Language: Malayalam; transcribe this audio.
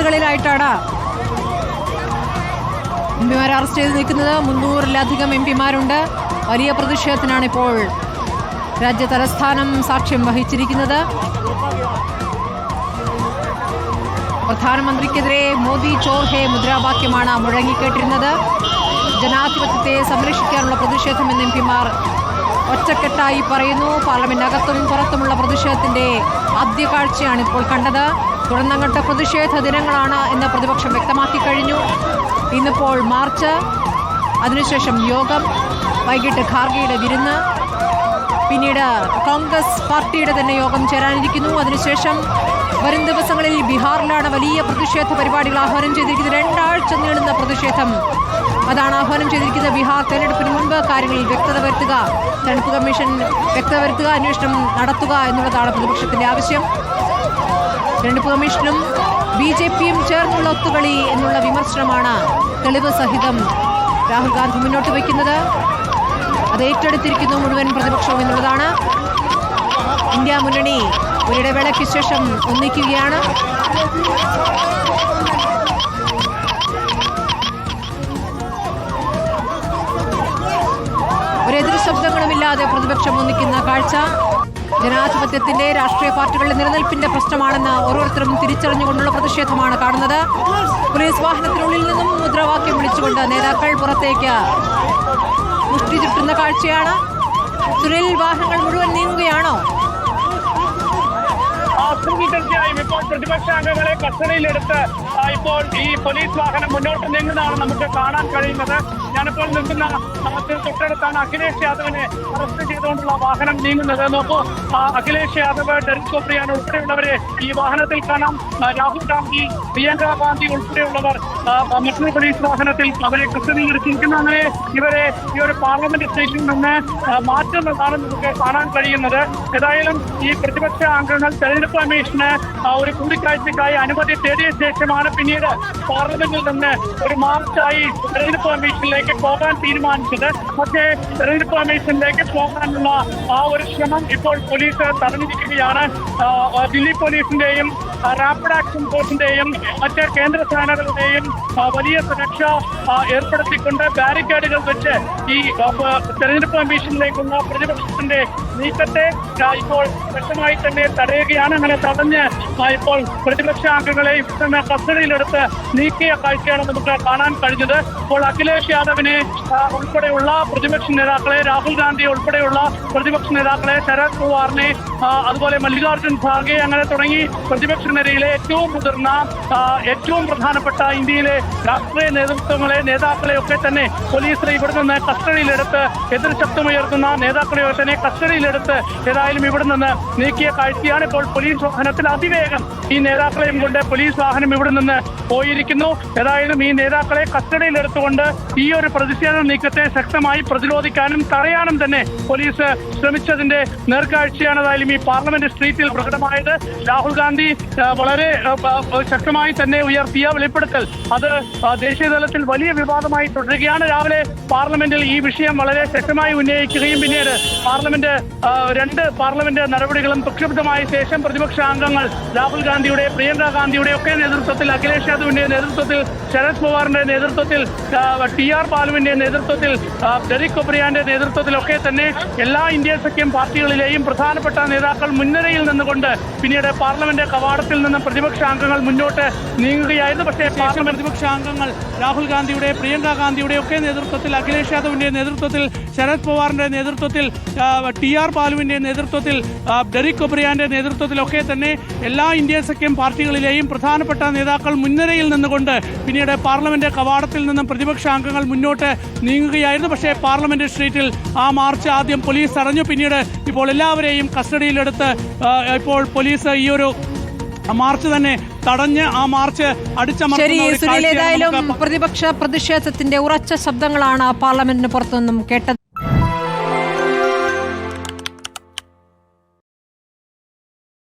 ബസ്സുകളിലായിട്ടാണ് എം പിമാരെ അറസ്റ്റ് ചെയ്ത് നിൽക്കുന്നത്. മുന്നൂറിലധികം എം പിമാരുണ്ട് വലിയ പ്രതിഷേധത്തിനാണ് ഇപ്പോൾ രാജ്യ തലസ്ഥാനം സാക്ഷ്യം വഹിച്ചിരിക്കുന്നത്. പ്രധാനമന്ത്രിക്കെതിരെ മോദി ചോർ ഹേ മുദ്രാവാക്യമാണ് മുഴങ്ങിക്കേട്ടിരുന്നത്. ജനാധിപത്യത്തെ സംരക്ഷിക്കാനുള്ള പ്രതിഷേധമെന്ന് എം പിമാർ ഒറ്റക്കെട്ടായി പറയുന്നു. പാർലമെന്റിനകത്തും പുറത്തുമുള്ള പ്രതിഷേധത്തിന്റെ ആദ്യ കാഴ്ചയാണ് ഇപ്പോൾ കണ്ടത്. തുടർന്നങ്ങോട്ട് പ്രതിഷേധ ദിനങ്ങളാണ് എന്ന് പ്രതിപക്ഷം വ്യക്തമാക്കി കഴിഞ്ഞു. ഇന്നിപ്പോൾ മാർച്ച്. അതിനുശേഷം യോഗം. വൈകിട്ട് ഖാർഗെയുടെ വിരുന്ന്. പിന്നീട് കോൺഗ്രസ് പാർട്ടിയുടെ തന്നെ യോഗം ചേരാനിരിക്കുന്നു. അതിനുശേഷം വരും ദിവസങ്ങളിൽ ബീഹാറിലാണ് വലിയ പ്രതിഷേധ പരിപാടികൾ ആഹ്വാനം ചെയ്തിരിക്കുന്നത്. രണ്ടാഴ്ച നീളുന്ന പ്രതിഷേധം അതാണ് ആഹ്വാനം ചെയ്തിരിക്കുന്നത് ബീഹാർ തെരഞ്ഞെടുപ്പിന് മുൻപ് കാര്യങ്ങളിൽ വ്യക്തത വരുത്തുക തെരഞ്ഞെടുപ്പ് കമ്മീഷൻ വ്യക്തത വരുത്തുക അന്വേഷണം നടത്തുക എന്നുള്ളതാണ് പ്രതിപക്ഷത്തിന്റെ ആവശ്യം. തെരഞ്ഞെടുപ്പ് കമ്മീഷനും ബി ജെ പിയും ചേർന്നുള്ള ഒത്തുകളി എന്നുള്ള വിമർശനമാണ് തെളിവ് സഹിതം രാഹുൽ ഗാന്ധി മുന്നോട്ട് വയ്ക്കുന്നത്. അത് ഏറ്റെടുത്തിരിക്കുന്നു മുഴുവൻ പ്രതിപക്ഷവും എന്നുള്ളതാണ്. ഇന്ത്യ മുന്നണി ഒരിടവേളയ്ക്ക് ശേഷം ഒന്നിക്കുകയാണ്. ഒന്നിക്കുന്ന കാഴ്ച. ജനാധിപത്യത്തിന്റെ രാഷ്ട്രീയ പാർട്ടികളുടെ നിലനിൽപ്പിന്റെ പ്രശ്നമാണെന്ന് ഓരോരുത്തരും തിരിച്ചറിഞ്ഞുകൊണ്ടുള്ള പ്രതിഷേധമാണ് കാണുന്നത്. പോലീസ് വാഹനത്തിനുള്ളിൽ നിന്നും മുദ്രാവാക്യം വിളിച്ചുകൊണ്ട് നേതാക്കൾ പുറത്തേക്ക് മുഷ്ടി ചുറ്റുന്ന കാഴ്ചയാണ്. സുനിൽ വാഹനങ്ങൾ മുഴുവൻ നീങ്ങുകയാണോ? തീർച്ചയായും ഇപ്പോൾ പ്രതിപക്ഷ അംഗങ്ങളെ കസ്റ്റഡിയിലെടുത്ത് ഇപ്പോൾ ഈ പോലീസ് വാഹനം മുന്നോട്ട് നീങ്ങുന്നതാണ് നമുക്ക് കാണാൻ കഴിയുന്നത്. ഞാനിപ്പോൾ നിൽക്കുന്ന സ്ഥലത്ത് തൊട്ടടുത്താണ് അഖിലേഷ് യാദവിനെ അറസ്റ്റ് ചെയ്തുകൊണ്ടുള്ള വാഹനം നീങ്ങുന്നത്. നോക്കൂ അഖിലേഷ് യാദവ് ഡെറിക് ഒബ്രിയാൻ ഉൾപ്പെടെയുള്ളവരെ ഈ വാഹനത്തിൽ കാണാം. രാഹുൽ ഗാന്ധി പ്രിയങ്ക ഗാന്ധി ഉൾപ്പെടെയുള്ളവർ മെട്രോ പോലീസ് വാഹനത്തിൽ അവരെ കൃത്യീകരിച്ചിരിക്കുന്ന അങ്ങനെ ഇവരെ ഈ ഒരു പാർലമെന്റ് സ്റ്റേഷനിൽ നിന്ന് മാറ്റുന്നതാണ് നമുക്ക് കാണാൻ കഴിയുന്നത്. ഏതായാലും ഈ പ്രതിപക്ഷ അംഗങ്ങൾ തെരഞ്ഞെടുപ്പ് കമ്മീഷന് ഒരു കൂടിക്കാഴ്ചയ്ക്കായി അനുമതി തേടിയ ശേഷമാണ് പിന്നീട് പാർലമെന്റിൽ നിന്ന് ഒരു മാർച്ചായി തെരഞ്ഞെടുപ്പ് കമ്മീഷനിലേക്ക് പോകാൻ തീരുമാനിച്ചത്. പക്ഷേ തെരഞ്ഞെടുപ്പ് കമ്മീഷനിലേക്ക് പോകാനുള്ള ആ ഒരു ശ്രമം ഇപ്പോൾ പോലീസ് തടഞ്ഞിരിക്കുകയാണ്. ദില്ലി പോലീസിന്റെയും റാപ്പിഡ് ആക്ഷൻ ഫോഴ്സിന്റെയും മറ്റ് കേന്ദ്ര സേനകളുടെയും വലിയ സുരക്ഷ ഏർപ്പെടുത്തിക്കൊണ്ട് ബാരിക്കേഡുകൾ വെച്ച് ഈ തെരഞ്ഞെടുപ്പ് കമ്മീഷനിലേക്കുള്ള പ്രതിപക്ഷത്തിന്റെ നീക്കത്തെ ഇപ്പോൾ വ്യക്തമായി തന്നെ തടയുകയാണ്. അങ്ങനെ തടഞ്ഞ് ഇപ്പോൾ പ്രതിപക്ഷ അംഗങ്ങളെ തന്നെ കസ്റ്റഡിയിലെടുത്ത് നീക്കിയ കാഴ്ചയാണ് നമുക്ക് കാണാൻ കഴിഞ്ഞത്. ഇപ്പോൾ അഖിലേഷ് യാദവിനെ ഉൾപ്പെടെയുള്ള പ്രതിപക്ഷ നേതാക്കളെ രാഹുൽ ഗാന്ധി ഉൾപ്പെടെയുള്ള പ്രതിപക്ഷ നേതാക്കളെ ശരത് പവാറിനെ അതുപോലെ മല്ലികാർജുൻ ഖാർഗെ അങ്ങനെ തുടങ്ങി പ്രതിപക്ഷ നിരയിലെ ഏറ്റവും മുതിർന്ന ഏറ്റവും പ്രധാനപ്പെട്ട ഇന്ത്യയിലെ രാഷ്ട്രീയ നേതൃത്വങ്ങളെ നേതാക്കളെ ഒക്കെ തന്നെ പോലീസ് ഇവിടെ നിന്ന് കസ്റ്റഡിയിലെടുത്ത് എതിർ ശബ്ദമുയർത്തുന്ന നേതാക്കളെ ഒക്കെ തന്നെ കസ്റ്റഡിയിലെടുത്ത് ഏതായാലും ഇവിടെ നിന്ന് നീക്കിയ കാഴ്ചയാണ് ഇപ്പോൾ പോലീസ് വാഹനത്തിൽ അതിവേഗം ഈ നേതാക്കളെയും കൊണ്ട് പോലീസ് വാഹനം ഇവിടെ നിന്ന് പോയിരിക്കുന്നു. ഏതായാലും ഈ നേതാക്കളെ കസ്റ്റഡിയിലെടുത്തുകൊണ്ട് ഈ ഒരു പ്രതിഷേധ നീക്കത്തെ ശക്തമായി പ്രതിരോധിക്കാനും തടയാനും തന്നെ പോലീസ് ശ്രമിച്ചതിന്റെ നേർക്കാഴ്ചയാണ് ഏതായാലും ഈ പാർലമെന്റ് സ്ട്രീറ്റിൽ പ്രകടമായത്. രാഹുൽ ഗാന്ധി വളരെ ശക്തമായി തന്നെ ഉയർത്തിയ വെളിപ്പെടുത്തൽ. അത് ദേശീയ തലത്തിൽ വലിയ വിവാദമായി തുടരുകയാണ്. രാവിലെ പാർലമെന്റിൽ ഈ വിഷയം വളരെ ശക്തമായി ഉന്നയിക്കുകയും പിന്നീട് പാർലമെന്റ് രണ്ട് പാർലമെന്റ് നടപടികളും പ്രക്ഷുബ്ധമായ ശേഷം പ്രതിപക്ഷ അംഗങ്ങൾ രാഹുൽ ഗാന്ധിയുടെ പ്രിയങ്ക ഗാന്ധിയുടെ ഒക്കെ നേതൃത്വത്തിൽ അഖിലേഷ് യാദവിന്റെ നേതൃത്വത്തിൽ ശരത് പവാറിന്റെ നേതൃത്വത്തിൽ ടി ആർ ബാലുവിന്റെ നേതൃത്വത്തിൽ ഡെറിക് ഒബ്രിയാന്റെ നേതൃത്വത്തിലൊക്കെ തന്നെ എല്ലാ ഇന്ത്യ സഖ്യം പാർട്ടികളിലെയും പ്രധാനപ്പെട്ട നേതാക്കൾ മുൻനിരയിൽ നിന്നുകൊണ്ട് പിന്നീട് പാർലമെന്റ് കവാടത്തിൽ നിന്ന് പ്രതിപക്ഷ അംഗങ്ങൾ മുന്നോട്ട് നീങ്ങുകയായിരുന്നു. പക്ഷേ പാർലമെന്റ് പ്രതിപക്ഷ അംഗങ്ങൾ രാഹുൽ ഗാന്ധിയുടെ പ്രിയങ്ക ഗാന്ധിയുടെ ഒക്കെ നേതൃത്വത്തിൽ അഖിലേഷ് യാദവിന്റെ നേതൃത്വത്തിൽ ശരത് പവാറിന്റെ നേതൃത്വത്തിൽ ടി ആർ ബാലുവിന്റെ നേതൃത്വത്തിൽ ഡെറിക് ഒബ്രിയാന്റെ നേതൃത്വത്തിലൊക്കെ തന്നെ എല്ലാ ഇന്ത്യ സഖ്യം പാർട്ടികളിലെയും പ്രധാനപ്പെട്ട നേതാക്കൾ മുൻനിരയിൽ നിന്നുകൊണ്ട് പിന്നീട് പാർലമെന്റ് കവാടത്തിൽ നിന്നും പ്രതിപക്ഷ അംഗങ്ങൾ മുന്നോട്ട് നീങ്ങുകയായിരുന്നു. പക്ഷേ പാർലമെന്റ് സ്ട്രീറ്റിൽ ആ മാർച്ച് ആദ്യം പോലീസ് തടഞ്ഞു. പിന്നീട് ഇപ്പോൾ എല്ലാവരെയും കസ്റ്റഡിയിലെടുത്ത് ഇപ്പോൾ പോലീസ് ഈ ഒരു മാർച്ച് തന്നെ തടഞ്ഞ് ആ മാർച്ച് അടിച്ചമർത്തുന്ന പ്രതിപക്ഷ പ്രതിഷേധത്തിന്റെ ഉറച്ച ശബ്ദങ്ങളാണ് പാർലമെന്റിന് പുറത്തുനിന്നും കേട്ടത്.